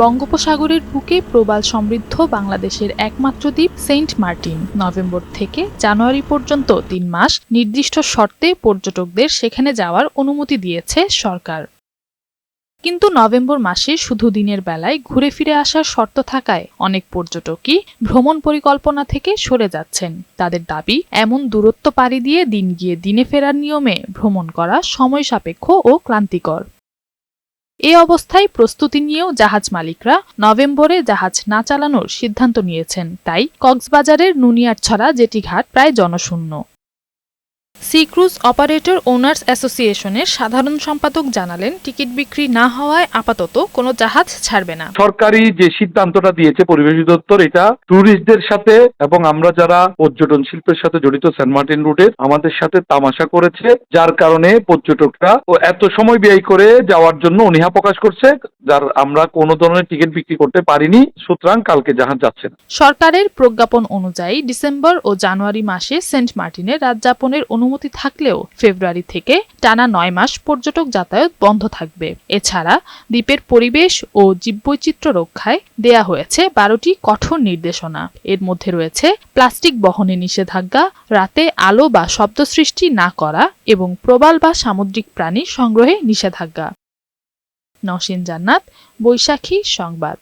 বঙ্গোপসাগরের বুকে প্রবাল সমৃদ্ধ বাংলাদেশের একমাত্র দ্বীপ সেন্ট মার্টিন। নভেম্বর থেকে জানুয়ারি পর্যন্ত তিন মাস নির্দিষ্ট শর্তে পর্যটকদের সেখানে যাওয়ার অনুমতি দিয়েছে সরকার। কিন্তু নভেম্বর মাসে শুধু দিনের বেলায় ঘুরে ফিরে আসার শর্ত থাকায় অনেক পর্যটকই ভ্রমণ পরিকল্পনা থেকে সরে যাচ্ছেন। তাদের দাবি, এমন দূরত্ব পাড়ি দিয়ে দিন গিয়ে দিনে ফেরার নিয়মে ভ্রমণ করা সময় সাপেক্ষ ও ক্লান্তিকর। এ অবস্থায় প্রস্তুতি নিয়েও জাহাজ মালিকরা নভেম্বরে জাহাজ না চালানোর সিদ্ধান্ত নিয়েছেন। তাই কক্সবাজারের নুনিয়ারছড়া জেটিঘাট প্রায় জনশূন্য। সি ক্রুজ অপারেটর ওনার্স অ্যাসোসিয়েশনের সাধারণ সম্পাদক জানালেন টিকিট বিক্রি না হওয়ায় আপাতত কোনো জাহাজ ছাড়বে না। সরকারি যে সিদ্ধান্তটা দিয়েছে পরিবেশ দপ্তর এটা ট্যুরিস্টদের সাথে এবং আমরা যারা পর্যটন শিল্পের সাথে জড়িত সেন্ট মার্টিন রুটের আমাদের সাথে তামাশা করেছে যার কারণে পর্যটকরা ও এত সময় ব্যয় করে যাওয়ার জন্য অনীহা প্রকাশ করছে যার আমরা কোনো ধরনের টিকিট বিক্রি করতে পারিনি সুতরাং কালকে জাহাজ যাচ্ছে না। সরকারের প্রজ্ঞাপন অনুযায়ী ডিসেম্বর ও জানুয়ারি মাসে সেন্ট মার্টিনে রাতযাপনের অনুমতি থাকলেও ফেব্রুয়ারি থেকে টানা নয় মাস পর্যটক যাতায়াত বন্ধ থাকবে। এছাড়া দ্বীপের পরিবেশ ও জীববৈচিত্র্য রক্ষায় দেয়া হয়েছে বারোটি কঠোর নির্দেশনা। এর মধ্যে রয়েছে প্লাস্টিক বহনে নিষেধাজ্ঞা, রাতে আলো বা শব্দ সৃষ্টি না করা এবং প্রবাল বা সামুদ্রিক প্রাণী সংগ্রহে নিষেধাজ্ঞা। নসীন জান্নাত, বৈশাখী সংবাদ।